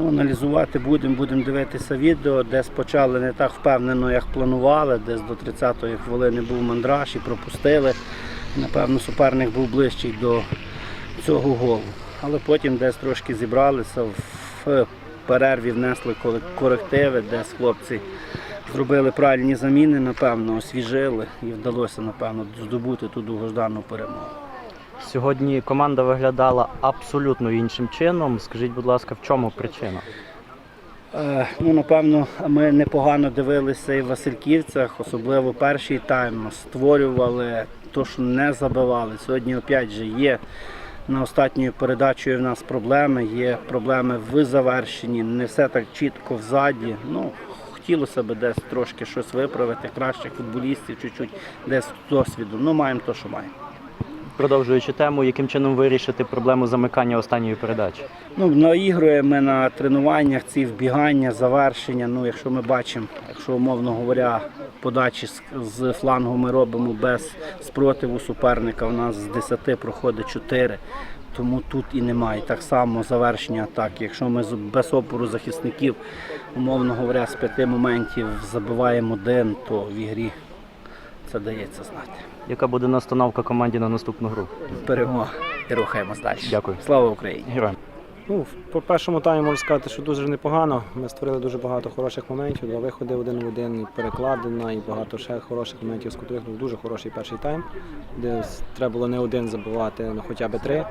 Ну, аналізувати будемо, будемо дивитися відео, десь почали не так впевнено, як планували, десь до 30-ї хвилини був мандраж і пропустили. Напевно, суперник був ближчий до цього голу. Але потім десь трошки зібралися, в перерві внесли корективи, десь хлопці зробили правильні заміни, напевно, освіжили і вдалося, напевно, здобути ту довгождану перемогу. Сьогодні команда виглядала абсолютно іншим чином. Скажіть, будь ласка, в чому причина? Е, Ну, напевно, ми непогано дивилися і в Васильківцях, особливо перший тайм. Створювали то, що не забивали. Сьогодні, опять же, є на останньою передачею в нас проблеми, є проблеми в завершенні, не все так чітко взаді. Ну, хотілося б десь трошки щось виправити, кращих футболістів, чуть-чуть десь досвіду. Ну, маємо то, що маємо. Продовжуючи тему, яким чином вирішити проблему замикання останньої передачі? Ну, наігруємо ми на тренуваннях ці вбігання, завершення. Ну, якщо ми бачимо, якщо умовно говоря, подачі з флангу ми робимо без спротиву суперника, у нас з 10 проходить 4. Тому тут і немає. Так само завершення атаки. Якщо ми без опору захисників, умовно говоря, з п'яти моментів забиваємо один, то в ігрі це дається знати. Яка буде настановка команді на наступну гру? Перемога і рухаємось далі. Дякую. Слава Україні! Героям. Ну, по першому таймі можу сказати, що дуже непогано. Ми створили дуже багато хороших моментів, два виходи один в один, і перекладина, і багато ще хороших моментів з кутових. Був дуже хороший перший тайм, де треба було не один забивати, ну хоча б три.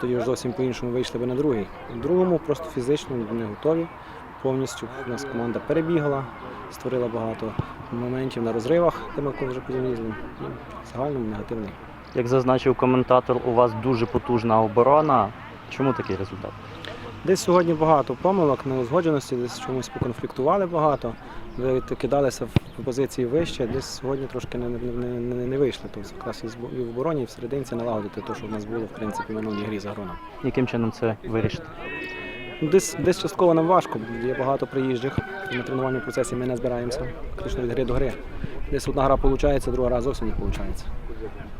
Тоді вже зовсім по-іншому вийшли би на другий. У другому просто фізично не готові. Повністю у нас команда перебігла, створила багато моментів на розривах, де ми вже потім. Ну, загальному негативний. Як зазначив коментатор, у вас дуже потужна оборона. Чому такий результат? Десь сьогодні багато помилок, неузгодженості, десь чомусь поконфліктували багато, ви кидалися в позиції вище, десь сьогодні трошки не, не, не, не вийшли. Тобто якраз і в обороні, і в серединці налагодити те, що в нас було в принципі в минулій грі за Гроном. Яким чином це вирішити? Ну, Десь, десь частково нам важко, є багато приїжджих, і на тренувальному процесі ми не збираємося, фактично від гри до гри. Десь одна гра виходить, друга гра зовсім не виходить.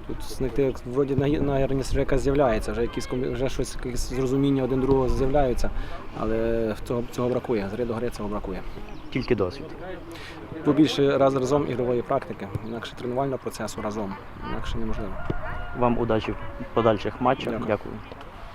Тут знайти вроді на- нагірність вже якась з'являється, вже якісь вже щось якісь зрозуміння один другого з'являються, але цього, цього бракує. З гри до гри цього бракує. Тільки досвід. Побільше раз разом ігрової практики, інакше тренувального процесу разом, інакше неможливо. Вам удачі в подальших матчах. Дякую. Дякую.